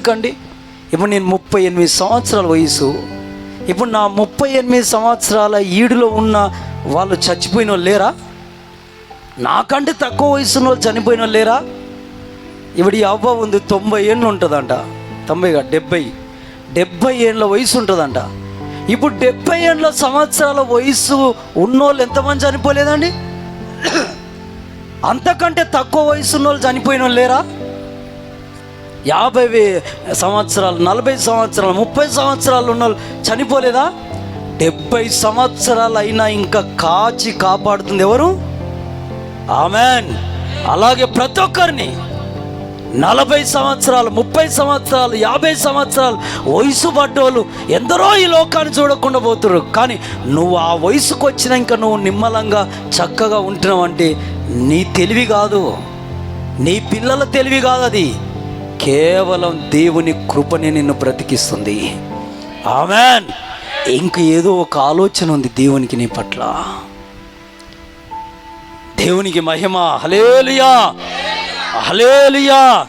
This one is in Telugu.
ఎందుకండి? ఇప్పుడు నేను ముప్పై ఎనిమిది సంవత్సరాల వయసు. ఇప్పుడు నా ముప్పై ఎనిమిది సంవత్సరాల ఈడులో ఉన్న వాళ్ళు చచ్చిపోయిన వాళ్ళు లేరా? నాకంటే తక్కువ వయసు ఉన్న వాళ్ళు చనిపోయిన వాళ్ళు లేరా? ఇప్పుడు ఈ అవ్వ ఉంది తొంభై ఏళ్ళు ఉంటుందంట. తొంభై డెబ్బై. డెబ్బై ఏళ్ళ వయసు ఉంటుందంట. ఇప్పుడు డెబ్బై ఏళ్ళ సంవత్సరాల వయసు ఉన్నోళ్ళు ఎంతమంది చనిపోలేదండి? అంతకంటే తక్కువ వయసు ఉన్న వాళ్ళు చనిపోయిన వాళ్ళు లేరా? యాభై వే- సంవత్సరాలు నలభై సంవత్సరాలు ముప్పై సంవత్సరాలు ఉన్న వాళ్ళు చనిపోలేదా? డెబ్బై సంవత్సరాలు అయినా ఇంకా కాచి కాపాడుతుంది ఎవరు? ఆమెన్. అలాగే ప్రతి ఒక్కరిని నలభై సంవత్సరాలు ముప్పై సంవత్సరాలు యాభై సంవత్సరాలు వయసు పడ్డోళ్ళు ఎందరో ఈ లోకాన్ని చూడకుండా పోతున్నారు కానీ నువ్వు ఆ వయసుకు వచ్చినాక నువ్వు నిమ్మలంగా చక్కగా ఉంటున్నావు అంటే నీ తెలివి కాదు. నీ పిల్లల తెలివి కాదు అది. కేవలం దేవుని కృపని నిన్ను బ్రతికిస్తుంది. ఆమెన్. ఇంక ఏదో ఒక ఆలోచన ఉంది దేవునికి నీ పట్ల. దేవునికి మహిమ. Hallelujah hallelujah